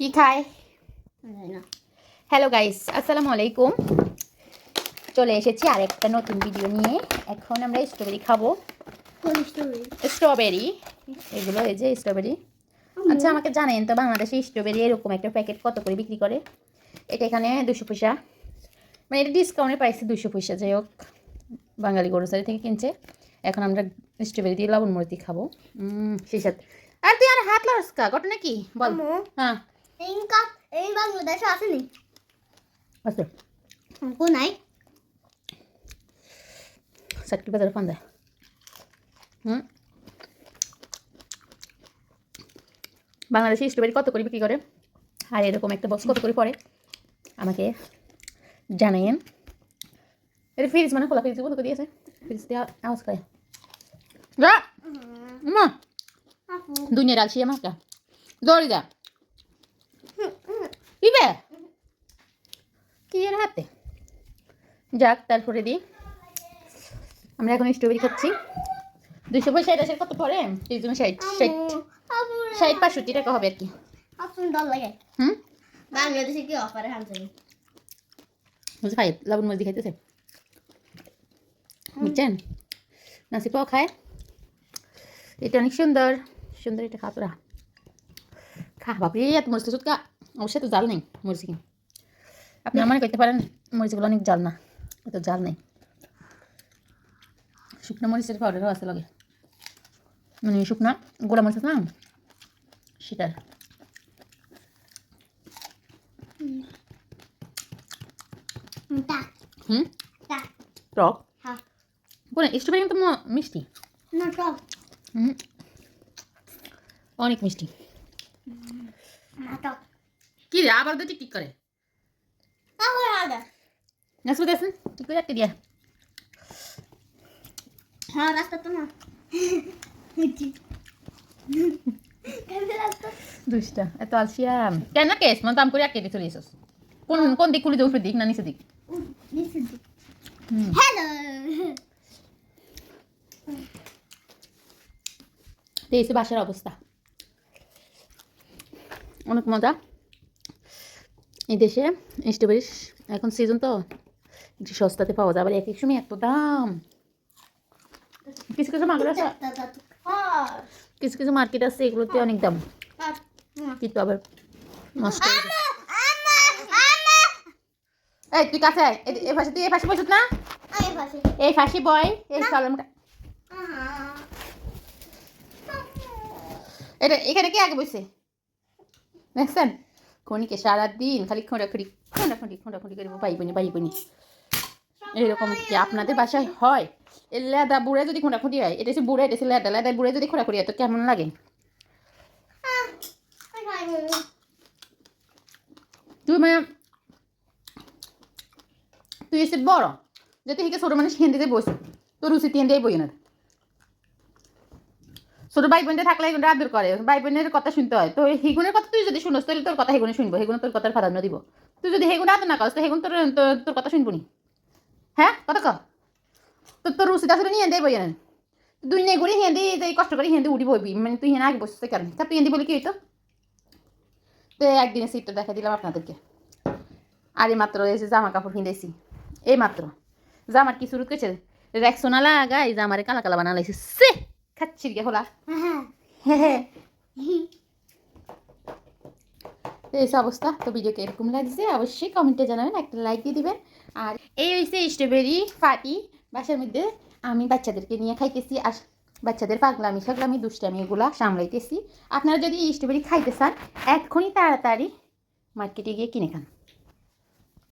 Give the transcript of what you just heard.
কি খায়? Hello guys আসসালামু আলাইকুম। চলে এসেছি আরেকটা নতুন ভিডিও নিয়ে। এখন আমরা স্ট্রবেরি খাব। স্ট্রবেরি এগুলো এই যে স্ট্রবেরি আচ্ছা আমাকে জানেন তো বাংলাদেশে স্ট্রবেরি এরকম একটা প্যাকেট কত করে বিক্রি করে? এটা এখানে দুশো পয়সা। মানে এটা ডিসকাউন্টে পাইছে দুশো পয়সা যাই হোক। বাঙালি গ্রোসারি থেকে কিনছে। এখন আমরা স্ট্রবেরি দিয়ে লবণ মরিচি খাব। সেই সাথে। আর তুই আর হাত লস্কা ঘটনা কি? বল। হ্যাঁ। এই বাংলাদেশে আসেনি কোনায় চারটি বাজারে পান দেয় হুম বাংলাদেশে স্ট্রবেরি কত করে বিক্রি করে আর এরকম একটা বক্স কত করে পড়ে আমাকে জানাইন এটা ফ্রিজ মানে খোলা ফ্রিজ বন্ধ করে দিয়েছে ফ্রিজ দিয়ে আওয়াজ করে যা মা আপু দুনিয়ার আলসি আমাকে দৌড়ি যা ইবে কি এর হাতে? যাক তারপরে দিই। আমরা এখন স্ট্রবেরি খাচ্ছি। দুশো পয়সা এটা কত পরে তিনজন ষাট ষাট। ষাট পাঁচষট্টি টাকা হবে আর কি। হুম? বাংলাদেশে কি অফারে হানছে বুঝে খাই লবণ মরিচ খাইতেছে? বুঝছেন? নাসি পাও খায়। এটা অনেক সুন্দর। সুন্দর এটা খা তোরা খা বাপরে এত মরিচ সুৎকা অবশ্যই তো জাল নেই মরিচ আপনি মনে করতে পারেন মরিচগুলো অনেক জাল না এত জাল নেই। শুকনো মরিচের পাউডারও আছে লগে। মানে শুকনা গোড়া মরিচ না? সেটার। হুম? তা। টক? হ্যাঁ। স্ট্রবেরি কিন্তু মিষ্টি? না টক। হুম। অনেক মিষ্টি। না টক। কি রে আবার তো টিক করে ঠিক দিয়া? হ্যাঁ রাস্তা তো না। বুঝছি কেমন রাস্তা? দুইটা এত আলসিয়া কেন কেস মানে দাম করে রাখতে চলে এসেছ। কোন কোন দিক খুলে দিক না নিচে দিক? হুম। হ্যালো তো এই হচ্ছে বাসার অবস্থা। অনেক মজা। এই দেশে স্ট্রবেরি এখন সিজন তো একটু সস্তাতে পাওয়া যায় আবার এক এক সময় এত দাম। কিছু কিছু মার্কেট আছে খাস কিছু কিছু মার্কেট আছে এগুলোতে অনেক দাম। কিন্তু আবার নষ্ট হয়ে। এই তুই কাছে এই পাশে তুই এই পাশে বসত না। এই পাশে। বয় এই কলমটা এটা এখানে কে আগে বসে? দেখছেন? খনিকে সারাদিন খালি খোঁড়াখুড়ি খোঁড়াখুঁড়ি খোঁড়াখুঁড়ি করব পাই বনি পাই বনি এরকম কি আপনাদের বাসায় হয়? এ লেদা বুড়ে যদি খোঁড়াখুঁড়ি হয়, এটা হচ্ছে বুড়ে, এটা হচ্ছে লেদা লেদা বুড়ে যদি খোঁড়াখুড়ি হয়, তো কেমন লাগে? তুই মানে তুই এসে বড় যদি হিকে ছোট মানুষ হিন্দিতে বসে, তোর উচিত হিন্দি বই না ছোট ভাই বোনদের থাকলে এগুলো আদর করে। ভাই বোনের কথা শুনতে হয়। তো হেগুনের কথা তুই যদি শুনোস, তাহলে তোর কথা হেগুনে শুনব। হেগুনে তোর কথার প্রাধান্য দিব। তুই যদি হেগুন আদর না করস, তো হেগুন তোর, তোর- কথা শুনব নি। হ্যাঁ? কথা কর তোর তোর উচিত আসলে নিয়ে দেবো না তুই নিয়ে ঘুরে হিন্দি, এই কষ্ট করে হিন্দি উঠি বইবি। মানে তুই হেন আগে বসতে কারণে তা তুই হিন্দি বলে কি হইতো? তো একদিনে সিটটা দেখা দিলাম আপনাদেরকে। আর এই মাত্র এসে জামা কাপড় কিনেছি এই মাত্র। জামার কি শুরু করেছে রেক্সোনা লাগা জামারে কালা কালা বানা লাইছে সে খাচ্ছি গে হলা। হে হে তো এই অবস্থা। তো ভিডিওকে এরকম লাগছে, অবশ্যই কমেন্টে জানাবেন, একটা লাইক দিয়ে দিবেন। আর এই হয়েছে স্ট্রবেরি ফাটি বাসার মধ্যে আমি বাচ্চাদেরকে নিয়ে খাইতেছি, আর বাচ্চাদের পাগলামি সাগলামি, দুষ্টামি এগুলা সামলাইতেছি। আপনারা যদি স্ট্রবেরি খাইতে চান, এক্ষুনি তাড়াতাড়ি মার্কেটে গিয়ে কিনে খান।